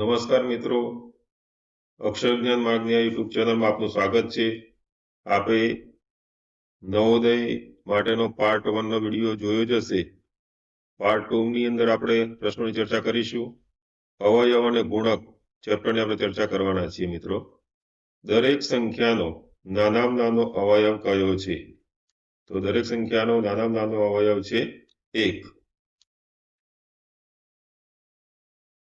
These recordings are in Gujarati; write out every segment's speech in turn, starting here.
નમસ્કાર મિત્રો. અક્ષર જ્ઞાન માર્ગની યુટ્યુબ ચેનલમાં આપનું સ્વાગત છે. આપે નવોદય માટેનો પાર્ટ વનનો વીડિયો જોયો જ હશે. પાર્ટ ટુની અંદર આપણે પ્રશ્નોની ચર્ચા કરીશું. અવયવ અને ગુણક ચેપ્ટરની આપણે ચર્ચા કરવાના છીએ મિત્રો. દરેક સંખ્યાનો નાનામાં નાનો અવયવ કયો છે? તો દરેક સંખ્યાનો નાનામાં નાનો અવયવ છે એક.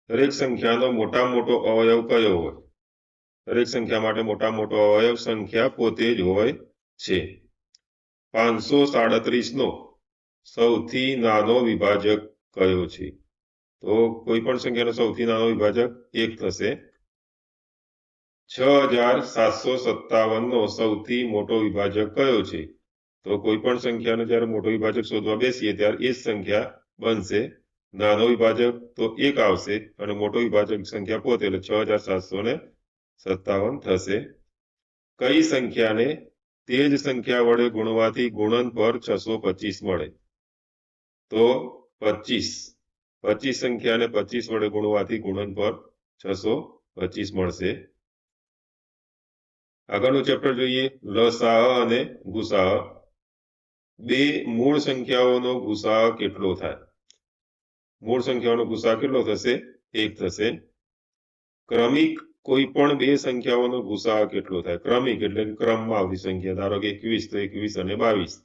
દરેક સંખ્યાનો મોટા મોટો અવયવ કયો હોય? દરેક સંખ્યા માટે મોટા મોટો અવયવ સંખ્યા પોતે જ હોય છે. પાંચસો સાડત્રીસ નો સૌથી નાનો વિભાજક કયો છે? તો કોઈ પણ સંખ્યાનો સૌથી નાનો વિભાજક એક થશે. છ હજાર સાતસો સત્તાવન નો સૌથી મોટો વિભાજક કયો છે? તો કોઈ પણ સંખ્યાનો જ્યારે મોટો વિભાજક શોધવા બેસીએ ત્યારે એ જ સંખ્યા બનશે. નાનો વિભાજક તો એક આવશે અને મોટો વિભાજક સંખ્યા પોતે, એટલે છ હજાર સાતસો ને સત્તાવન થશે. કઈ સંખ્યાને તે જ સંખ્યા વડે ગુણવાથી ગુણન પર છસો પચીસ મળે? તો પચીસ. પચીસ સંખ્યાને પચીસ વડે ગુણવાથી ગુણન પર છસો પચીસ મળશે. આગળનું ચેપ્ટર જોઈએ. લસાહ અને ગુસાહ બે મૂળ સંખ્યાઓનો ગુસાહ કેટલો થાય? મૂળ સંખ્યાનો ગુસા કેટલો થશે? એક થશે. ક્રમિક કોઈ પણ બે સંખ્યાઓનો ગુસા કેટલો થાય? ક્રમિક એટલે ક્રમમાં આવતી સંખ્યા. ધારો કે એકવીસ તો એકવીસ અને બાવીસ.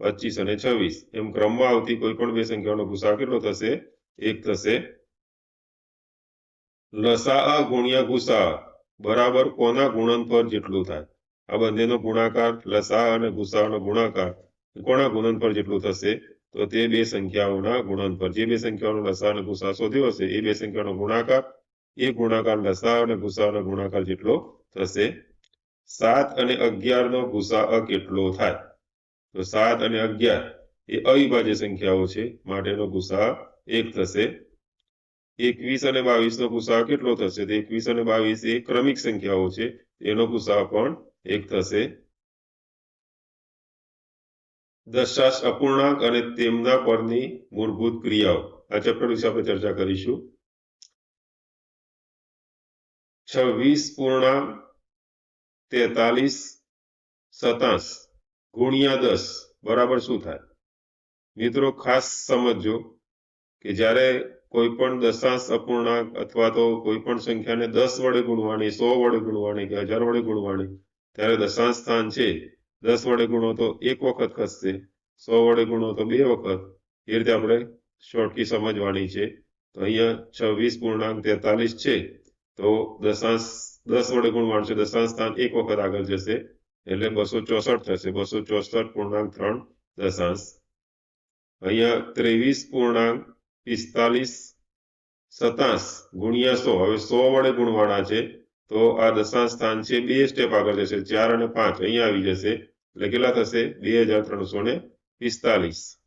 પચીસ અને છવ્વીસ. એમ ક્રમમાં આવતી કોઈ પણ બે સંખ્યાઓનો ગુસા કેટલો થશે? એક થશે. લસા ગુણ્યા ગુસા બરાબર કોના ગુણનફળ જેટલું થાય? આ બંનેનો ગુણાકાર લસા અને ગુસાનો ગુણાકાર. કોના ગુણનફળ જેટલું થશે? તો તે બે સંખ્યાઓના ગુણનફળ. જે બે સંખ્યાઓનો લસા અને ગુસા શોધ્યો હશે, એ બે સંખ્યાનો ગુણાકાર, એ ગુણાકાર લસા અને ગુસાનો ગુણાકાર જેટલો થશે. સાત અને અગિયાર નો ગુસા કેટલો થાય? તો સાત અને અગિયાર એ અવિભાજ્ય સંખ્યાઓ છે, માટેનો ગુસા એક થશે. એકવીસ અને બાવીસ નો ગુસા કેટલો થશે? તો એકવીસ અને બાવીસ એ ક્રમિક સંખ્યાઓ છે એનો ગુસા પણ એક થશે. દશાંશ અપૂર્ણાંક અને તેમના પરની મૂળભૂત ક્રિયાઓ. આ ચેપ્ટર વિશે આપણે ચર્ચા કરીશું. છવ્વીસ પૂર્ણાંક, તેતાલીસ સતાંશ ગુણ્યા દસ. બરાબર શું થાય? મિત્રો, ખાસ સમજજો કે જ્યારે કોઈ પણ દશાંશ અપૂર્ણાંક અથવા તો કોઈ પણ સંખ્યાને દસ વડે ગુણવાની, સો વડે ગુણવાની કે હજાર વડે ગુણવાની, ત્યારે દશાંશ સ્થાન છે. દસ વડે ગુણો તો એક વખત ખસશે, સો વડે ગુણો તો બે વખત. એ રીતે આપણે શોર્ટકી સમજવાની છે. તો અહીંયા છવ્વીસ પૂર્ણાંક તેતાલીસ છે. તો દશાંશ, દસ વડે ગુણ છે. દશાંશ સ્થાન એક વખત આગળ જશે. એટલે બસો ચોસઠ થશે. બસો ચોસઠ પૂર્ણાંક ત્રણ, દશાંશ. અહીંયા ત્રેવીસ પૂર્ણાંક પિસ્તાલીસ, સતાંશ ગુણ્યા સો. હવે સો વડે ગુણવાળા છે. તો આ દશાંશ સ્થાન છે. બે સ્ટેપ આગળ જશે. ચાર અને પાંચ અહીંયા આવી જશે. એટલે કેટલા થશે? બે હજાર ત્રણસો ને પિસ્તાલીસ.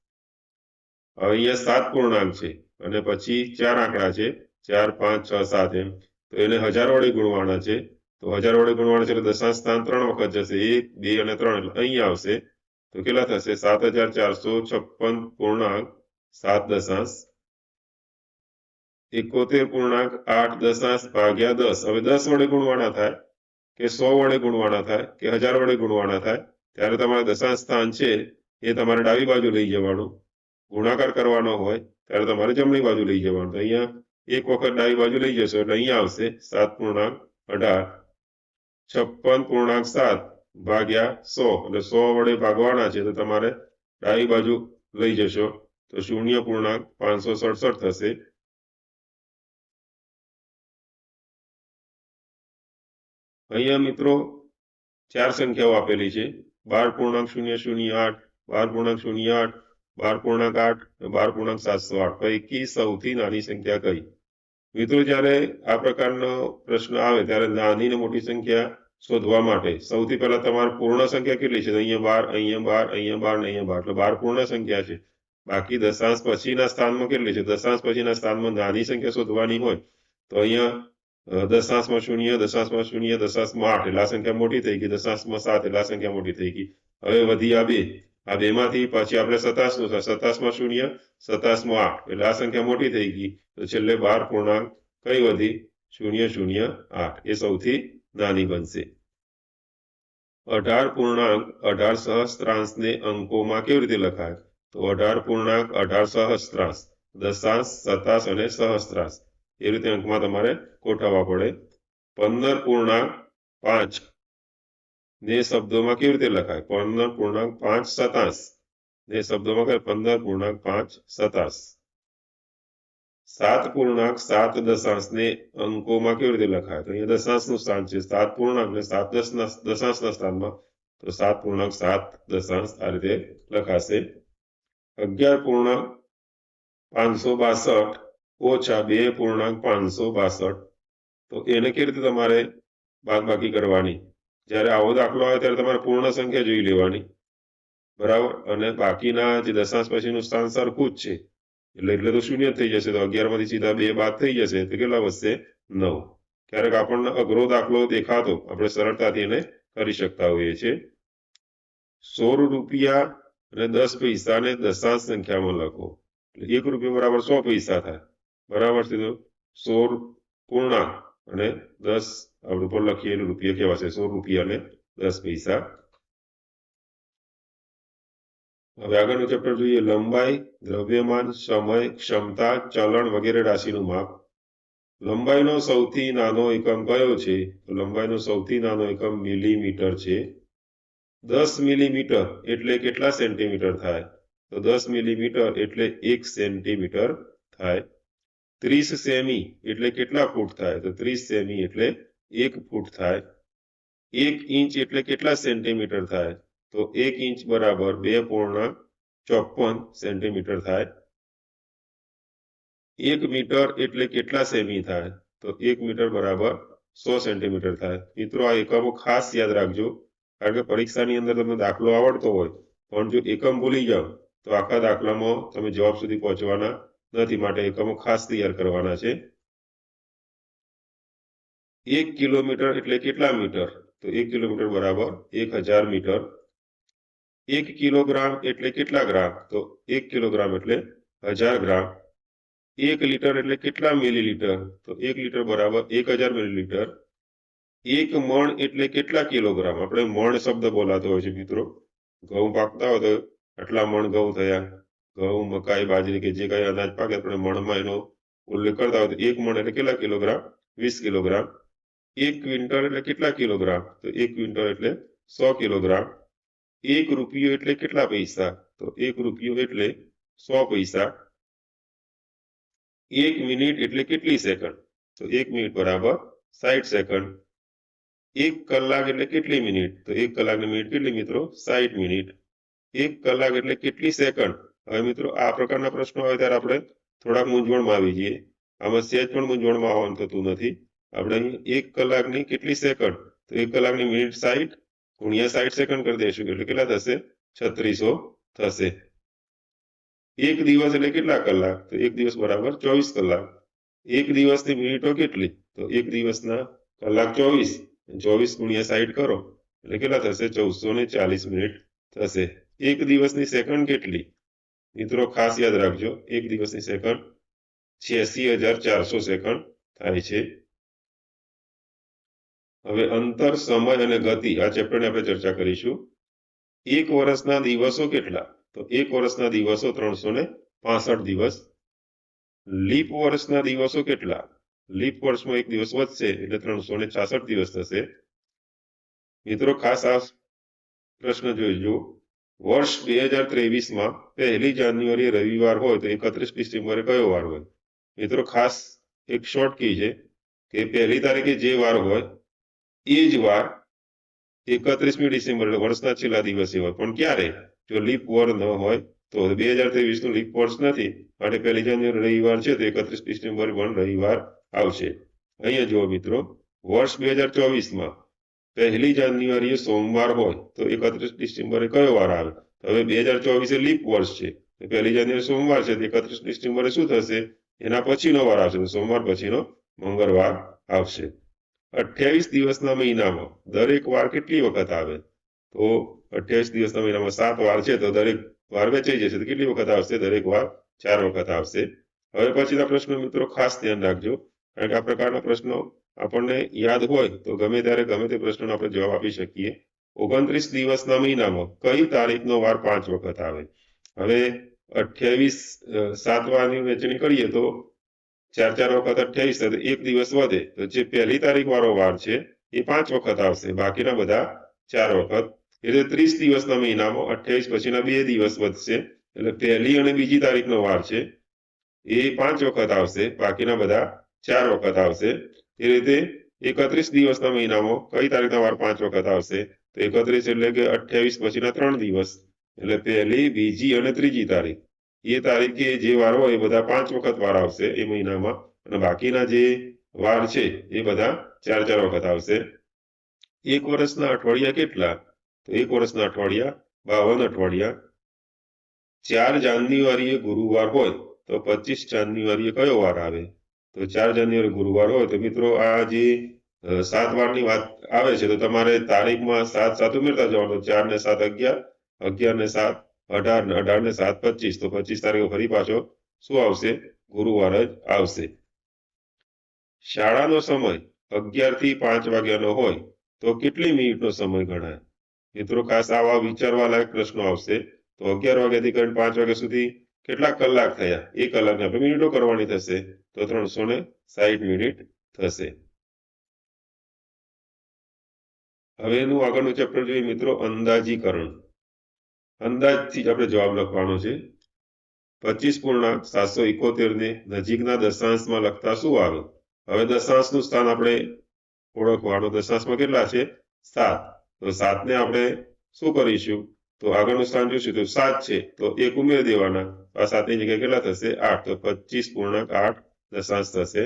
હવે અહીંયા સાત પૂર્ણાંક છે. અને પછી ચાર આંકડા છે. ચાર, પાંચ, છ, સાત એમ. તો એને હજાર વડે ગુણવાના છે. તો હજાર વડે ગુણવાના છે એટલે દશાંશ સ્થાન ત્રણ વખત જશે. એક, બે અને ત્રણ એટલે અહીંયા આવશે. તો કેટલા થશે? સાત હજાર ચારસો છપ્પન પૂર્ણાંક, સાત દશાંશ. એકોતેર પૂર્ણાંક આઠ દશાંશ ભાગ્યા દસ. હવે દસ વડે ગુણવાના થાય કે સો વડે ગુણવાના થાય કે હજાર વડે ગુણવાના થાય? ત્યારે તમારે દશાંશ સ્થાન છે એ તમારે ડાબી બાજુ લઈ જવાનું. ગુણાકાર કરવાનો હોય ત્યારે તમારે જમણી બાજુ લઈ જવાનું. અહીંયા એક વખત ડાબી બાજુ લઈ જશો એટલે અહીંયા આવશે સાત પૂર્ણાંક અઢાર. છપ્પન પૂર્ણાંક સાત ભાગ્યા સો. એટલે સો વડે ભાગવાના છે તો તમારે ડાબી બાજુ લઈ જશો તો શૂન્ય પૂર્ણાંક પાંચસો સડસઠ થશે. અહીંયા મિત્રો, ચાર સંખ્યાઓ આપેલી છે. બાર પૂર્ણાંક શૂન્ય શૂન્ય આઠ, બાર પૂર્ણાંક શૂન્ય આઠ, બાર પૂર્ણાંક આઠ બાર પૂર્ણાંક સાતસો આઠ. પૈકી સૌથી નાની સંખ્યા કઈ? મિત્રો, જ્યારે આ પ્રકારનો પ્રશ્ન આવે ત્યારે નાની ને મોટી સંખ્યા શોધવા માટે સૌથી પહેલા તમારે પૂર્ણ સંખ્યા કેટલી છે? અહીંયા બાર અહીંયા બાર અહીંયા બાર ને અહીંયા બાર. એટલે બાર પૂર્ણ સંખ્યા છે. બાકી દશાંશ પછીના સ્થાનમાં કેટલી છે? દશાંશ પછીના સ્થાનમાં નાની સંખ્યા શોધવાની હોય તો અહીંયા દશાંશમાં શૂન્ય દશાંશમાં શૂન્ય દશાંશમાં આઠ. એટલે આ સંખ્યા મોટી થઈ ગઈ. દશાંશમાં સાત. એટલે આ સંખ્યા મોટી થઈ ગઈ. હવે વધી આ બે. આ બેમાંથી પછી આપણે સતાશનું થાય. સતાશમાં શૂન્ય સતાશમાં આઠ. એટલે આ સંખ્યા મોટી થઈ ગઈ. તો છેલ્લે બાર પૂર્ણાંક કઈ વધી? શૂન્ય શૂન્ય, આઠ. એ સૌથી નાની બનશે. અઢાર પૂર્ણાંક અઢાર સહસ્ત્રાંશને અંકોમાં કેવી રીતે લખાય? તો અઢાર પૂર્ણાંક અઢાર સહસ્ત્રાંશ, દશાંશ, સતાંશ અને સહસ્ત્રાંશ. એ રીતે અંકમાં તમારે ગોઠવવા પડે. પંદર પૂર્ણાંક પાંચ. ને શબ્દોમાં કેવી રીતે લખાય? પંદર પૂર્ણાંક પાંચ સતાસ. ને શબ્દોમાં કહે પંદર પૂર્ણાંક પાંચ સતાસ. સાત પૂર્ણાંક સાત દશાંશ ને અંકોમાં કેવી રીતે લખાય? તો અહીંયા દશાંશનું સ્થાન છે. સાત પૂર્ણાંક ને સાત દશાંશના સ્થાનમાં તો સાત પૂર્ણાંક સાત દશાંશ આ રીતે લખાશે. અગિયાર પૂર્ણાંક પાંચસો બાસઠ. ઓછા બે પૂર્ણાંક પાંચસો બાસઠ. તો એને કેવી રીતે તમારે બાદબાકી કરવાની? જ્યારે આવો દાખલો આવે ત્યારે તમારે પૂર્ણ સંખ્યા જોઈ લેવાની. બરાબર? અને બાકીના જે દશાંશ પછીનું સ્થાન સરખું જ છે. એટલે એટલે તો શૂન્ય થઈ જશે. તો અગિયારમાંથી સીધા બે બાદ થઈ જશે. તો કેટલા વધશે? નવ. ક્યારેક આપણને અઘરો દાખલો દેખાતો. આપણે સરળતાથી એને કરી શકતા હોઈએ છીએ. સોળ રૂપિયા અને દસ પૈસાને દશાંશ સંખ્યામાં લખો. એટલે એક રૂપિયા બરાબર સો પૈસા થાય. બરાબર તો સોળ પૂર્ણા અને દસ આપણે ઉપર લખીએ રૂપિયા કહેવાશે. સોળ રૂપિયા અને દસ પૈસા. હવે આગળનું ચેપ્ટર જોઈએ. લંબાઈ, દ્રવ્યમાન, સમય, ક્ષમતા, ચલણ વગેરે રાશિનું માપ. લંબાઈનો સૌથી નાનો એકમ કયો છે? તો લંબાઈનો સૌથી નાનો એકમ મિલીમીટર છે. દસ મિલીમીટર એટલે કેટલા સેન્ટીમીટર થાય? તો દસ મિલીમીટર એટલે એક સેન્ટીમીટર થાય. ત્રીસ સેમી એટલે કેટલા ફૂટ થાય? તો ત્રીસ સેમી એટલે એક ફૂટ થાય. એક ઇંચ એટલે કેટલા સેન્ટીમીટર થાય? તો એક ઇંચ બરાબર બે પૂર્ણ ચોપન સેન્ટીમીટર થાય. એક મીટર એટલે કેટલા સેમી થાય? તો એક મીટર બરાબર સો સેન્ટીમીટર થાય. મિત્રો, આ એકમો ખાસ યાદ રાખજો. કારણ કે પરીક્ષાની અંદર તમને દાખલો આવડતો હોય, પણ જો એકમ ભૂલી જાઓ, તો આખા દાખલામાં તમે જવાબ સુધી પહોંચવાના નથી માટે એકમો ખાસ તૈયાર કરવાના છે. એક કિલોમીટર એટલે કેટલા મીટર? તો એક કિલોમીટર બરાબર એક હજાર મીટર. એક કિલોગ્રામ એટલે કેટલા ગ્રામ? તો એક કિલોગ્રામ એટલે હજાર ગ્રામ. એક લીટર એટલે કેટલા મિલીલીટર? તો એક લીટર બરાબર એક હજાર મિલીલીટર. એક મણ એટલે કેટલા કિલોગ્રામ? આપણે મણ શબ્દ બોલાતો હોય છે મિત્રો. ઘઉં પાકતા હોય તો આટલા મણ ઘઉં થયા. ઘઉં, મકાઈ, બાજરી કે જે કઈ અનાજ પાકે આપણે મણમાં એનો ઉલ્લેખ કરતા હોય તો એક મણ એટલે કેટલા કિલોગ્રામ? વીસ કિલોગ્રામ. એક ક્વિન્ટલ એટલે કેટલા કિલોગ્રામ? તો એક ક્વિન્ટલ એટલે સો કિલોગ્રામ. એક રૂપિયો એટલે કેટલા પૈસા? તો એક રૂપિયો એટલે સો પૈસા. એક મિનિટ એટલે કેટલી સેકન્ડ? તો એક મિનિટ બરાબર સાઠ સેકન્ડ. એક કલાક એટલે કેટલી મિનિટ? તો એક કલાકની મિનિટ કેટલી મિત્રો? સાઠ મિનિટ. એક કલાક એટલે કેટલી સેકન્ડ? હવે મિત્રો, આ પ્રકારના પ્રશ્નો આવે ત્યારે આપણે થોડાક મૂંઝવણમાં આવી જઈએ આમાં સહેજ પણ મૂંઝવણમાં આવવાનું થતું નથી. આપણે અહીં એક કલાકની કેટલી સેકન્ડ? તો એક કલાકની મિનિટ સાઈઠ ગુણ્યા સાઈઠ સેકન્ડ કરી દઈશું. એટલે કેટલા થશે? છત્રીસો થશે. એક દિવસ એટલે કેટલા કલાક? તો એક દિવસ બરાબર ચોવીસ કલાક. એક દિવસની મિનિટો કેટલી? તો એક દિવસના કલાક ચોવીસ. ચોવીસ ગુણ્યા સાઈઠ કરો. એટલે કેટલા થશે? ચૌદસો ને ચાલીસ મિનિટ થશે. એક દિવસની સેકન્ડ કેટલી? મિત્રો, ખાસ યાદ રાખજો, એક દિવસની સેકન્ડ છ્યાસી હજાર ચારસો સેકન્ડ થાય છે. હવે અંતર, સમય અને ગતિ, આ ચેપ્ટરની આપણે ચર્ચા કરીશું. એક વર્ષના દિવસો કેટલા? તો એક વર્ષના દિવસો ત્રણસો ને પાસઠ દિવસ. લીપ વર્ષના દિવસો કેટલા? લીપ વર્ષમાં એક દિવસ વધશે, એટલે ત્રણસો ને છાસઠ દિવસ થશે. મિત્રો, ખાસ આ પ્રશ્ન જોઈજો. વર્ષ બે હજાર ત્રેવીસમાં પહેલી જાન્યુઆરી રવિવાર હોય તો એકત્રીસ ડિસેમ્બરે કયો વાર હોય? મિત્રો, ખાસ એક શોર્ટ કી છે કે પહેલી તારીખે જે વાર હોય, એ જ વાર એકત્રીસમી ડિસેમ્બર, એટલે વર્ષના છેલ્લા દિવસે હોય. પણ ક્યારે? જો લીપ વર ન હોય, તો બે હજાર ત્રેવીસનું લીપ વર્ષ નથી. માટે પહેલી જાન્યુઆરી રવિવાર છે, તો એકત્રીસ ડિસેમ્બર પણ રવિવાર આવશે. અહીંયા જુઓ મિત્રો, વર્ષ બે હજાર ચોવીસમાં પહેલી જાન્યુઆરીએ સોમવાર હોય તો એકત્રીસ ડિસેમ્બરે કયો વાર આવે? હવે બે હજાર ચોવીસ લીપ વર્ષ છે. પહેલી જાન્યુઆરી સોમવાર છે, તો એકત્રીસ ડિસેમ્બરે શું થશે? એના પછીનો વાર આવશે સોમવાર પછીનો મંગળવાર આવશે. અઠ્યાવીસ દિવસના મહિનામાં દરેક વાર કેટલી વખત આવે? તો અઠ્યાવીસ દિવસના મહિનામાં સાત વાર છે, તો દરેક વાર વેચાઈ જશે, તો કેટલી વખત આવશે? દરેક વાર ચાર વખત આવશે. હવે પછીના પ્રશ્નો મિત્રો ખાસ ધ્યાન રાખજો, કારણ કે આ પ્રકારના પ્રશ્નો આપણને યાદ હોય તો ગમે ત્યારે ગમે તે પ્રશ્નનો આપણે જવાબ આપી શકીએ. ઓગણત્રીસ દિવસના મહિનામાં કઈ તારીખનો વાર પાંચ વખત આવે? હવે અઠ્યાવીસ સાતવાની વહેંચણી કરીએ તો ચાર ચાર વખત અઠ્યાવીસ થાય એક દિવસ વધે. તો જે પહેલી તારીખ વાળો વાર છે એ પાંચ વખત આવશે. બાકીના બધા ચાર વખત. એટલે ત્રીસ દિવસના મહિનામાં અઠ્યાવીસ પછીના બે દિવસ વધશે. એટલે પહેલી અને બીજી તારીખનો વાર છે એ પાંચ વખત આવશે. બાકીના બધા ચાર વખત આવશે. એ રીતે એકત્રીસ દિવસના મહિનામાં કઈ તારીખના વાર પાંચ વખત આવશે? તો એકત્રીસ એટલે કે અઠ્યાવીસ પછીના ત્રણ દિવસ. એટલે પહેલી, બીજી અને ત્રીજી તારીખ. એ તારીખે જે વાર હોય એ બધા પાંચ વખત વાર આવશે એ મહિનામાં. અને બાકીના જે વાર છે એ બધા ચાર ચાર વખત આવશે. એક વર્ષના અઠવાડિયા કેટલા? તો એક વર્ષના અઠવાડિયા બાવન અઠવાડિયા. ચાર જાન્યુઆરીએ ગુરુવાર હોય તો પચીસ જાન્યુઆરીએ કયો વાર આવે? તો ચાર જાન્યુઆરી ગુરુવાર હોય તો મિત્રો આ જે સાત સાત વારની વાત આવે છે તો તમારે તારીખમાં સાત સાત ઉમેરતા જવાનું ચાર ને સાત અગિયાર અગિયાર ને સાત, અઢાર ને અઢાર ને સાત પચીસ. તો પચીસ તારીખે ફરી પાછો શું આવશે? ગુરુવાર જ આવશે. શાળાનો સમય અગિયારથી પાંચ વાગ્યાનો હોય તો કેટલી મિનિટનો સમય ગણાય? મિત્રો ખાસ આવા વિચારવા લાયક પ્રશ્નો આવશે. તો અગિયાર વાગ્યાથી કરીને પાંચ વાગ્યા સુધી કેટલા કલાક થયા? એ કલાકને આપણે મિનિટો કરવાની થશે. તો ત્રણસો ને સાહીઠ મિનિટ થશે. હવે એનું આગળનું ચેપ્ટર જોઈએ મિત્રો, અંદાજીકરણ. અંદાજથી જ આપણે જવાબ લખવાનો છે. પચીસ પૂર્ણાંક સાતસો ને નજીકના દશાંશમાં લખતા શું આવે હવે દશાંશનું સ્થાન આપણે ઓળખવાનું. દશાંશમાં કેટલા છે? સાત. તો સાતને આપણે શું કરીશું? તો આગળનું સ્થાન જોઈશું તો સાત છે. તો એક ઉમેરી દેવાના. આ સાતની જગ્યાએ કેટલા થશે? આઠ. તો પચીસ પૂર્ણાંક આઠ દશાંશ થશે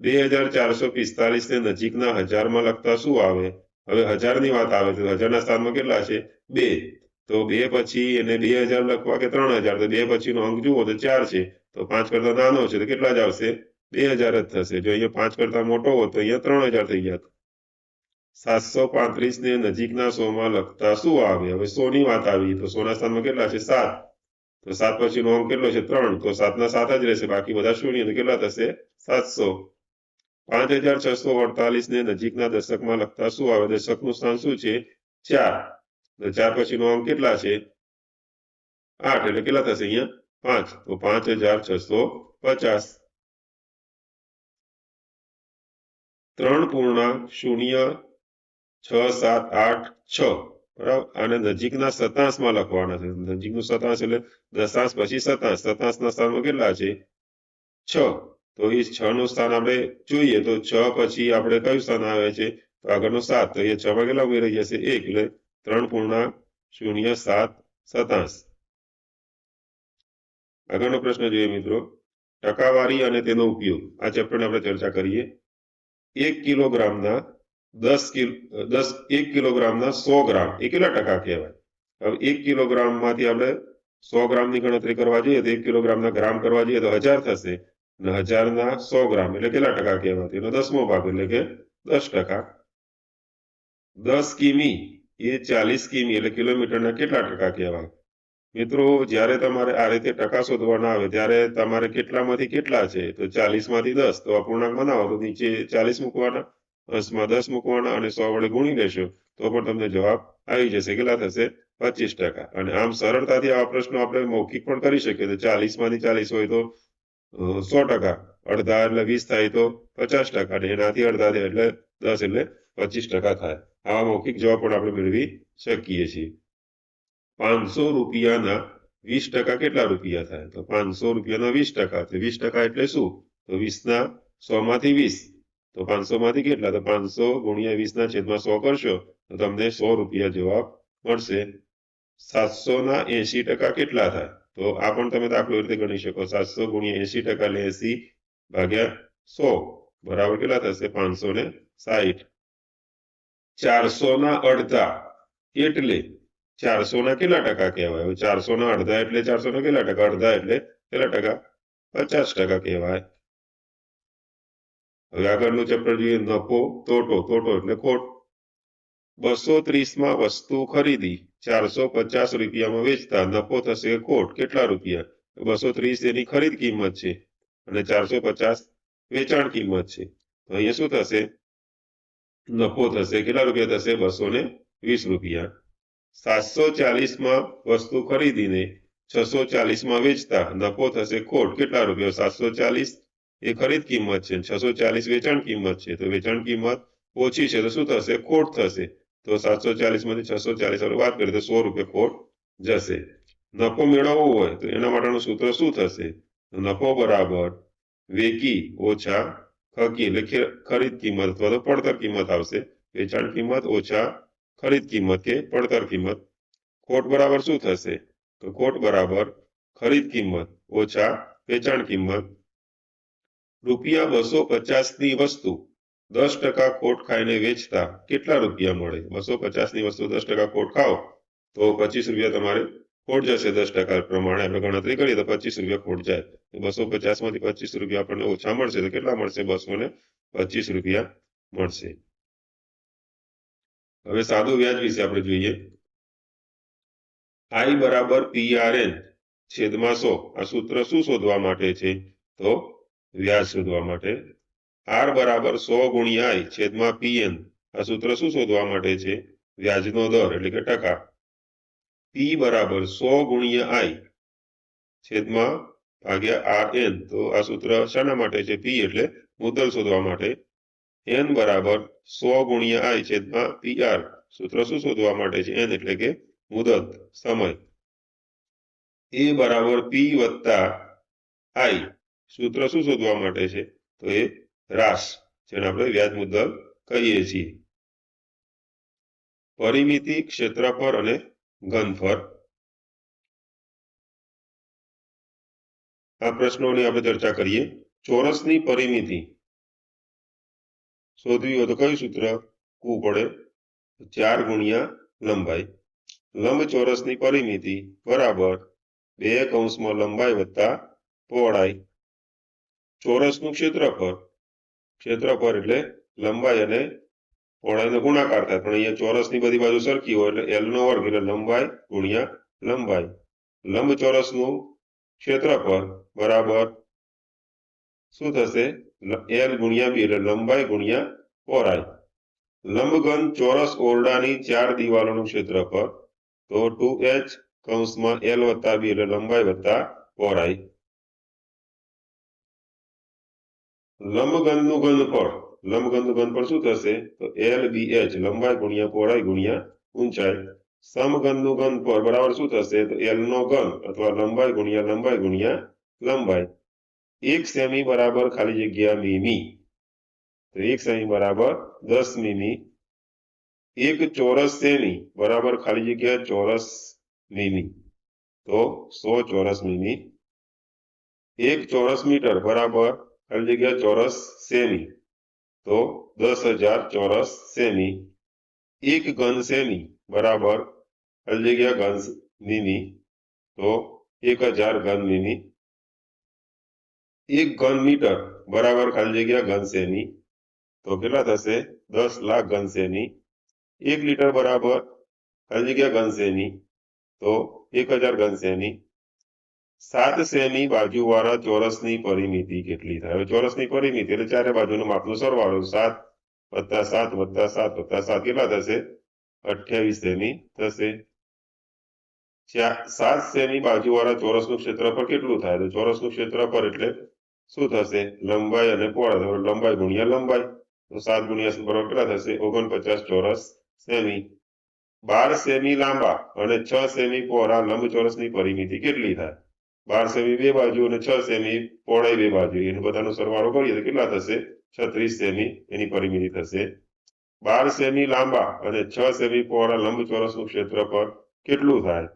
બે હજાર ચારસો પિસ્તાલીસ ને નજીકના હજારમાં લખતા શું આવે? હવે હજારની વાત આવે તો હજારના સ્થાનમાં કેટલા છે? બે. તો બે પછી એને બે હજાર લખવા કે ત્રણ હજાર? તો બે પછીનો અંક જુઓ તો ચાર છે. તો પાંચ કરતા નાનો છે તો કેટલા જ આવશે? બે હજાર જ થશે. જો અહીંયા પાંચ કરતા મોટો હોત તો અહીંયા ત્રણ હજાર થઈ જાત સાતસો પાંત્રીસ ને નજીકના સો માં લખતા શું આવે? હવે સો ની વાત આવી. તો સોના સ્થાનમાં કેટલા છે? સાત. તો સાત પછીનો અંક કેટલો છે? ત્રણ. તો સાતના સાત જ રહેશે. બાકી બધા શૂન્ય. કેટલા થશે? સાતસો. પાંચ હજાર છસો અડતાલીસ ને નજીકના દશકમાં લખતા શું આવે? દશકનું સ્થાન શું છે? ચાર. તો ચાર પછીનો અંક કેટલા છે? આઠ. એટલે કેટલા થશે અહીંયા? પાંચ. તો પાંચ હજાર છસો પચાસ. ત્રણ પૂર્ણાંક શૂન્ય, છ, સાત, આઠ, છ. બરાબર? આને નજીકના સતાંશમાં લખવાના છે. નજીકનું સતાંશ એટલે દશાંશ પછી સતાંશ. સતાંશના સ્થાનમાં કેટલા છે? છ. તો એ છ નું સ્થાન આપણે જોઈએ તો છ પછી આપણે કયું સ્થાન આવે છે? તો આગળનું સાત. તો એ છ માં કેટલા ઉમેરાઈ જશે? એક એટલે ત્રણ પૂર્ણા શૂન્ય સાત સતાંશ. આગળનો પ્રશ્ન જોઈએ મિત્રો. ટકાવારી અને તેનો ઉપયોગ. આ ચેપ્ટરની આપણે ચર્ચા કરીએ. એક કિલોગ્રામના દસ કિલો, દસ, એક કિલોગ્રામના સો ગ્રામ. એ કેટલા ટકા કહેવાય? હવે એક કિલોગ્રામમાંથી આપણે સો ગ્રામની ગણતરી કરવા જઈએ તો એક કિલોગ્રામના ગ્રામ કરવા જઈએ તો હજાર થશે અને હજારના સો ગ્રામ. એટલે કેટલા ટકા કહેવાય? એનો દસમો ભાગ, એટલે કે દસ ટકા. દસ કિમી, એ ચાલીસ કિમી, એટલે કિલોમીટરના કેટલા ટકા કહેવાય? મિત્રો, જ્યારે તમારે આ રીતે ટકા શોધવાના આવે, ત્યારે તમારે કેટલામાંથી કેટલા છે? તો ચાલીસમાંથી દસ. તો અપૂર્ણાંક બનાવો, તો નીચે ચાલીસ મૂકવાના. અંશમાં દસ મૂકવાના અને સો વડે ગુણી લેશો, તો પણ તમને જવાબ આવી જશે. કેટલા થશે? પચીસ ટકા. અને આમ સરળતાથી આવા પ્રશ્નો આપણે મૌખિક પણ કરી શકીએ. તો ચાલીસમાંથી ચાલીસ હોય તો સો ટકા. અડધા એટલે વીસ થાય તો પચાસ ટકા. અને એનાથી અડધા એટલે દસ એટલે પચીસ ટકા થાય. આવા મૌખિક જવાબ પણ આપણે મેળવી શકીએ છીએ. પાંચસો રૂપિયાના વીસ ટકા કેટલા રૂપિયા થાય? તો પાંચસો રૂપિયાના વીસ ટકા. વીસ ટકા એટલે શું? તો વીસના સો માંથી વીસ. તો પાંચસો માંથી કેટલા? તો પાંચસો ગુણ્યા વીસ ના છેદમાં સો કરશો. તો તમને સો રૂપિયા જવાબ મળશે. સાતસો ના એસી ટકા કેટલા થાય? તો આ પણ તમે દાખલો રીતે ગણી શકો. સાતસો ગુણ્યા એસી ટકા એટલે એસી ભાગ્યા સો. બરાબર કેટલા થશે? પાંચસો ને સાહીઠ ચારસો ના અડધા એટલે ચારસો ના કેટલા ટકા કહેવાય? ચારસો ના અડધા એટલે ચારસો ના કેટલા ટકા? અડધા એટલે કેટલા ટકા? પચાસ ટકા કહેવાય. હવે આગળનું ચેપ્ટર જોઈએ નફો તોટો તોટો એટલે ખોટ. બસો ત્રીસમાં વસ્તુ ખરીદી, ચારસો પચાસ રૂપિયામાં વેચતા, નફો થશે ખોટ. કેટલા રૂપિયા? બસો ત્રીસ એની ખરીદ કિંમત છે અને ચારસો પચાસ વેચાણ કિંમત છે. તો અહીંયા શું થશે? નફો થશે. કેટલા રૂપિયા થશે? બસો ને વીસ રૂપિયા. સાતસો ચાલીસમાં વસ્તુ ખરીદીને છસો ચાલીસમાં વેચતા, નફો થશે ખોટ. કેટલા રૂપિયા? સાતસો ચાલીસ એ ખરીદ કિંમત છે. છસો ચાલીસ વેચાણ કિંમત છે. તો વેચાણ કિંમત ઓછી છે તો શું થશે? ખોટ થશે. તો સાતસો ચાલીસમાંથી છસો ચાલીસ વાત કરીએ તો સો રૂપિયા ખોટ જશે. નફો મેળવવો હોય તો એના માટેનું સૂત્ર શું થશે? નફો બરાબર વેકી ઓછા ખકી એટલે ખરીદ કિંમત અથવા તો પડતર કિંમત આવશે. વેચાણ કિંમત ઓછા ખરીદ કિંમત કે પડતર કિંમત. ખોટ બરાબર શું થશે? તો ખોટ બરાબર ખરીદ કિંમત ઓછા વેચાણ કિંમત. રૂપિયા બસો પચાસની વસ્તુ દસ ટકા ખોટ ખાઈને વેચતા કેટલા રૂપિયા મળે? બસો પચાસની વસ્તુ દસ ટકા ખોટ ખાઓ, તો પચીસ રૂપિયા તમારે ખોટ જશે દસ ટકા પ્રમાણે. આપણે ગણતરી કરીએ તો પચીસ રૂપિયા ખોટ જાય. બસો પચાસમાંથી પચીસ રૂપિયા આપણને ઓછા મળશે. તો કેટલા મળશે? બસો ને પચીસ રૂપિયા મળશે. હવે સાદું વ્યાજ વિશે આપણે જોઈએ. આઈ બરાબર પીઆરએન છેદમાં સો. આ સૂત્ર શું શોધવા માટે છે? તો વ્યાજ શોધવા માટે. આર બરાબર સો ગુણ્યા આઈ છેદમાં પીએન. આ સૂત્ર શું શોધવા માટે છે? વ્યાજનો દર, એટલે કે ટકા. પી બરાબર સો ગુણ્યા આઈ છેદમાં ભાગ્યા આર એન તો આ સૂત્ર શાના માટે છે? પી, એટલે મુદ્દલ શોધવા માટે. એન બરાબર સો ગુણ્યા આઈ છેદમાં પી આર સૂત્ર શું શોધવા માટે છે? એન એટલે કે મુદત, સમય. એ બરાબર પી વત્તા આઈ. સૂત્ર શું શોધવા માટે છે? તો એ રાસ, જેને આપણે વ્યાજ મુદ્દલ કહીએ છીએ. પરિમિતિ ક્ષેત્રફળ અને ઘનફળ. આ પ્રશ્નોની આપણે ચર્ચા કરીએ. ચોરસની પરિમિતિ. શોધવી હોય તો કયું સૂત્ર? કુ પડે ચાર ગુણ્યા લંબાઈ. લંબ ચોરસની પરિમિતિ બરાબર બે કૌંસમાં લંબાઈ વત્તા પહોળાઈ. ચોરસનું ક્ષેત્રફળ. ક્ષેત્રફળ એટલે લંબાઈ અને પહોળાઈનો ગુણાકાર થાય. પણ અહીંયા ચોરસની બધી બાજુ સરખી હોય એટલે એલ વર્ગ એટલે લંબાઈ ગુણ્યા લંબાઈ. લંબ ચોરસનું ક્ષેત્રફળ બરાબર શું થશે? એલ ગુણ્યા બી એટલે લંબાઈ ગુણ્યા પહોળાઈ. લંબઘન ચોરસ ઓરડાની ચાર દિવાલોનું ક્ષેત્રફળ. તો ટુ એચ કૌંસમાં એલ વત્તા બી એટલે લંબાઈ વત્તા પહોળાઈ. લંબઘનનું ઘનફળ લંબઘનનું ઘનફળ શું થશે? તો એલ બી એચ લંબાઈ ગુણ્યા પહોળાઈ ગુણ્યા ઊંચાઈ. સમઘનનું ઘનફળ બરાબર શું થશે? તો એલ નો ઘન અથવા લંબાઈ ગુણ્યા લંબાઈ ગુણ્યા લંબાઈ. એક સેમી બરાબર ખાલી જગ્યા મીમી. તો એક સેમી બરાબર દસ મીમી. એક ચોરસ સેમી બરાબર ખાલી જગ્યા ચોરસ મીમી. તો સો ચોરસ મીમી. એક ચોરસ મીટર બરાબર ખાલી જગ્યા ચોરસ સેમી તો દસ હજાર ચોરસ સેમી એક ઘન સેમી બરાબર ખાલી જગ્યા ઘન મીમી તો એક હજાર ઘન મીમી એક ઘન મીટર બરાબર ખાલી જગ્યા ઘન સેમી તો કેટલા થશે દસ લાખ ઘન સેમી એક લીટર બરાબર ખાલી જગ્યા ઘન સેમી તો એક હજાર ઘન સેમી સાત સેમી બાજુવાળા ચોરસની પરિમિતિ કેટલી થાય? ચોરસની પરિમિતિ એટલે ચારે બાજુનો માપનો સરવાળો સાત વત્તા સાત વત્તા સાત વત્તા સાત કેટલા થશે? અઠ્યાવીસ સેમી થશે. સાત સેમી બાજુવાળા ચોરસનું ક્ષેત્રફળ કેટલું થાય? તો ચોરસનું ક્ષેત્રફળ એટલે શું થશે? લંબાઈ અને પહોળાઈ. તો લંબાઈ ગુણ્યા લંબાઈ. તો સાત ગુણ્યા બરાબર કેટલા થશે? ઓગણપચાસ ચોરસ સેમી બાર સેમી લાંબા અને છ સેમી પહોળા લંબચોરસની પરિમિતિ કેટલી થાય? બાર સેમી બે બાજુ અને છ સેમી પહોળાઈ બે બાજુ. એનો બધાનો સરવાળો કરીએ તો કેટલા થશે? છત્રીસ સેમી એની પરિમિતિ થશે. બાર સેમી લાંબા અને છ સેમી પહોળા લંબચોરસનું ક્ષેત્રફળ કેટલું થાય?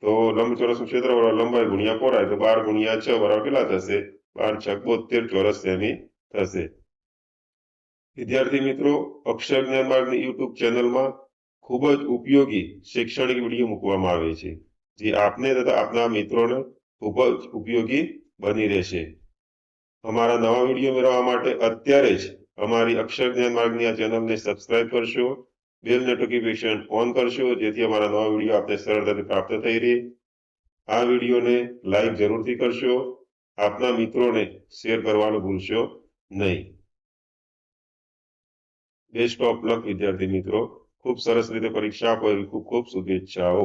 તો લંબચોરસનું ક્ષેત્રફળ લંબાઈ ગુણ્યા પહોળાઈ, તો બાર ગુણ્યા છ બરાબર કેટલા થશે? બાર છ બોતેર ચોરસ સેમી થશે. વિદ્યાર્થી મિત્રો, અક્ષર જ્ઞાન માર્ગની યુટ્યુબ ચેનલમાં ખૂબ જ ઉપયોગી શૈક્ષણિક વીડિયો મૂકવામાં આવે છે. જે આપને તથા આપના મિત્રોને ઉપયોગી બની રહેશે. અમારા નવા વીડિયો મેળવવા માટે અત્યારે જ અમારી અક્ષર જ્ઞાન માર્ગની આ ચેનલને સબસ્ક્રાઇબ કરશો, બેલ નોટિફિકેશન ઓન કરશો, જેથી અમારા નવા વીડિયો આપને સરળતાથી પ્રાપ્ત થઈ રહે. આ વિડીયોને લાઈક જરૂરથી કરશો. આપના મિત્રોને શેર કરવાનું ભૂલશો નહીં. બેસ્ટ ઓફ લક, વિદ્યાર્થી મિત્રો. ખૂબ સરસ રીતે પરીક્ષા આપો એવી ખૂબ ખૂબ શુભેચ્છાઓ.